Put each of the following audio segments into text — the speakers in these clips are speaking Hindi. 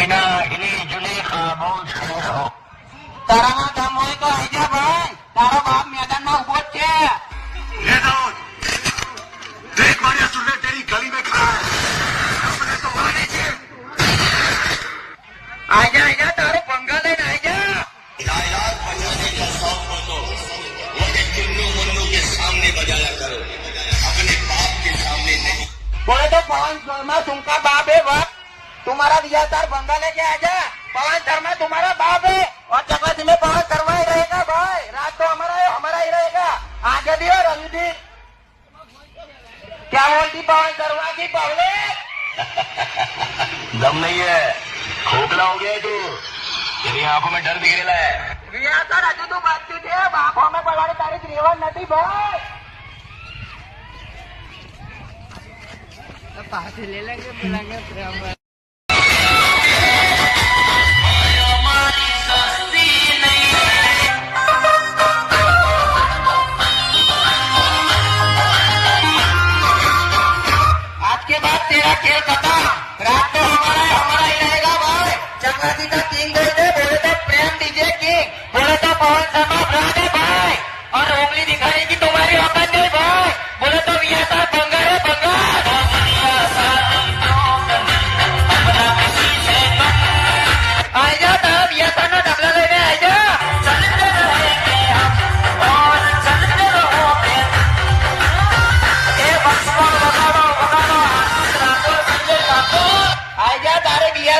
કે બિના હિલી જુલી ખામોશ ખડે રહો તારામાં દમ હોય તો આઈ જા ભાઈ તારો બાપ મેદાનમાં ઉભો જ છે ये दाऊद देख मारिया सुनने तेरी गली में खड़ा है अपने तो आने से આઈ જા આઈ જા તારો પંગા લઈને આઈ જા इलाज बजाने का शौक हो तो वो एक चुन्नू मुन्नू के सामने बजाया करो अपने बाप के सामने नहीं बोले तो पवन शर्मा तुमका बाप है बाप तुम्हारा दिया था बंदा लेके आ जा पवन शर्मा तुम्हारा बाप है। और चपाती में पवन शर्मा ही रहेगा भाई। रात तो हमारा है हमारा ही रहेगा। आगे दियो रणधीर क्या बोलती पवन शर्मा की पवले दम नहीं है। खोखला हो गया तू। तेरी आँखों में डर दिख रहा है। रिया सर अजू तू बात बातचीत है आँखों में पड़ाने तारीख रेवन नदी भाई। तो पास ले लेंगे बुलाएँगे तेरा खेल खत्म रात तो हमारा हमारा ही। रहेगा भाई चक्रवर्ती का किंग गए थे, बोले तो प्रेम डीजे किंग बोले तो पवन शर्मा भाई। और उंगली दिखाने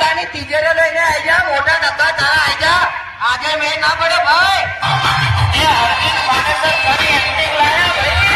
તારે તિજોરો લઈને જા મોટા ડબ્બા તારા આઈ જા. આજે મેં ના પડે ભાઈ. એ અરવિંદ પાનેસર કરી એક્ટિંગ લાયા ભાઈ.